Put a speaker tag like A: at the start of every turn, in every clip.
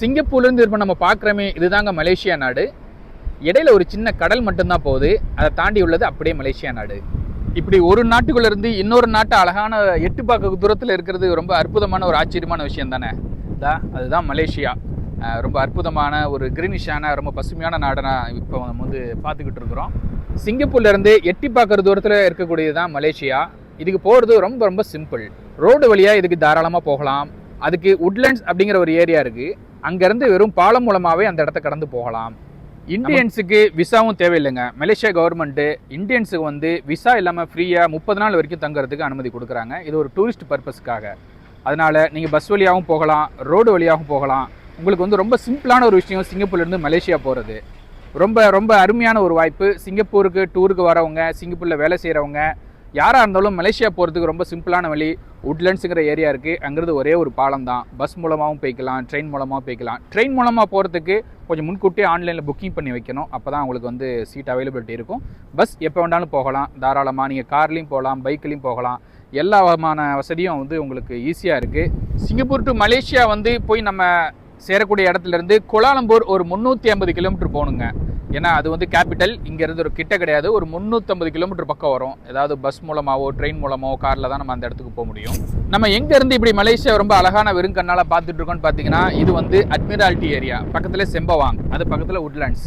A: சிங்கப்பூர்லேருந்து இப்போ நம்ம பார்க்குறோமே இதுதாங்க மலேசியா நாடு. இடையில ஒரு சின்ன கடல் மட்டும்தான் போகுது. அதை தாண்டி உள்ளது அப்படியே மலேசியா நாடு. இப்படி ஒரு நாட்டுக்குள்ள இருந்து இன்னொரு நாட்டு அழகான எட்டு பார்க்க தூரத்தில் இருக்கிறது ரொம்ப அற்புதமான ஒரு ஆச்சரியமான விஷயம் தானே? இதா அதுதான் மலேசியா. ரொம்ப அற்புதமான ஒரு கிரீனிஷான ரொம்ப பசுமையான நாடை இப்போ நம்ம வந்து பார்த்துக்கிட்டு இருக்கிறோம். சிங்கப்பூர்லேருந்து எட்டி பார்க்குற தூரத்தில் இருக்கக்கூடியது தான் மலேசியா. இதுக்கு போகிறது ரொம்ப ரொம்ப சிம்பிள் ரோடு வழியாக இதுக்கு தாராளமாக போகலாம். அதுக்கு உட்லண்ட்ஸ் அப்படிங்கிற ஒரு ஏரியா இருக்குது அங்கேருந்து வெறும் பாலம் மூலமாகவே அந்த இடத்த கடந்து போகலாம். இந்தியன்ஸுக்கு விசாவும் தேவையில்லைங்க. மலேசியா கவர்மெண்ட்டு இந்தியன்ஸுக்கு வந்து விசா இல்லாமல் ஃப்ரீயாக முப்பது நாள் வரைக்கும் தங்குறதுக்கு அனுமதி கொடுக்குறாங்க. இது ஒரு டூரிஸ்ட் பர்பஸ்க்காக அதனால் நீங்கள் பஸ் வழியாகவும் போகலாம் ரோடு வழியாகவும் போகலாம். உங்களுக்கு வந்து ரொம்ப சிம்பிளான ஒரு விஷயம் சிங்கப்பூர்லேருந்து மலேசியா போகிறது ரொம்ப ரொம்ப அருமையான ஒரு வாய்ப்பு. சிங்கப்பூருக்கு டூருக்கு வரவங்க சிங்கப்பூரில் வேலை செய்கிறவங்க யாராக இருந்தாலும் மலேசியா போகிறதுக்கு ரொம்ப சிம்பிளான வழி உட்லண்ட்ஸுங்கிற ஏரியா இருக்குது அங்கிறது ஒரே ஒரு பாலம் தான். பஸ் மூலமாகவும் போய்க்கலாம் ட்ரெயின் மூலமாகவும் போய்க்கலாம். ட்ரெயின் மூலமாக போகிறதுக்கு கொஞ்சம் முன்கூட்டியே ஆன்லைனில் புக்கிங் பண்ணி வைக்கணும். அப்போ தான் உங்களுக்கு வந்து சீட் அவைலபிலிட்டி இருக்கும். பஸ் எப்போ வேண்டாலும் போகலாம். தாராளமாக நீங்கள் கார்லேயும் போகலாம் பைக்லேயும் போகலாம். எல்லா விதமான வசதியும் வந்து உங்களுக்கு ஈஸியாக இருக்குது சிங்கப்பூர் டு மலேசியா வந்து போய் நம்ம சேரக்கூடிய இடத்துலேருந்து கோலாலம்பூர் ஒரு முந்நூற்றி ஐம்பது கிலோமீட்டர் போகணுங்க. ஏன்னா அது வந்து கேபிட்டல் இங்கேருந்து ஒரு கிட்ட கிடையாது. ஒரு முந்நூற்றம்பது கிலோமீட்டர் பக்கம் வரும். ஏதாவது பஸ் மூலமாகவோ ட்ரெயின் மூலமோ காரில் தான் நம்ம அந்த இடத்துக்கு போக முடியும். நம்ம எங்கேருந்து இப்படி மலேசியா ரொம்ப அழகான வெறுங்கண்ணால் பார்த்துட்டு இருக்கோம்னு பார்த்தீங்கன்னா இது வந்து அட்மிரால்ட்டி ஏரியா பக்கத்தில் செம்பவாங். அது பக்கத்தில் உட்லாண்ட்ஸ்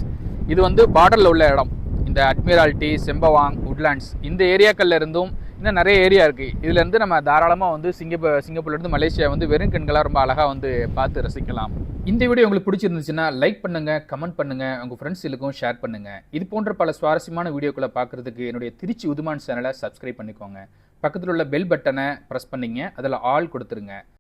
A: இது வந்து பார்டரில் உள்ள இடம். இந்த அட்மிரால்ட்டி செம்பவாங் உட்லாண்ட்ஸ் இந்த ஏரியாக்கள்ல இருந்தும் இன்னும் நிறைய ஏரியா இருக்குது இதுலேருந்து நம்ம தாராளமாக வந்து சிங்கப்பூர் சிங்கப்பூர்லேருந்து மலேசியா வந்து வெறும் கண்களாக ரொம்ப அழகாக வந்து பார்த்து ரசிக்கலாம். இந்த வீடியோ உங்களுக்கு பிடிச்சிருந்துச்சுன்னா லைக் பண்ணுங்க கமெண்ட் பண்ணுங்க உங்கள் ஃப்ரெண்ட்ஸுக்கும் ஷேர் பண்ணுங்க. இது போன்ற பல சுவாரஸ்யமான வீடியோக்களை பார்க்கறதுக்கு என்னுடைய திருச்சி உதுமான் சேனலை சப்ஸ்கிரைப் பண்ணிக்கோங்க. பக்கத்தில் உள்ள பெல் பட்டனை ப்ரெஸ் பண்ணிங்க அதில் ஆல் கொடுத்துருங்க.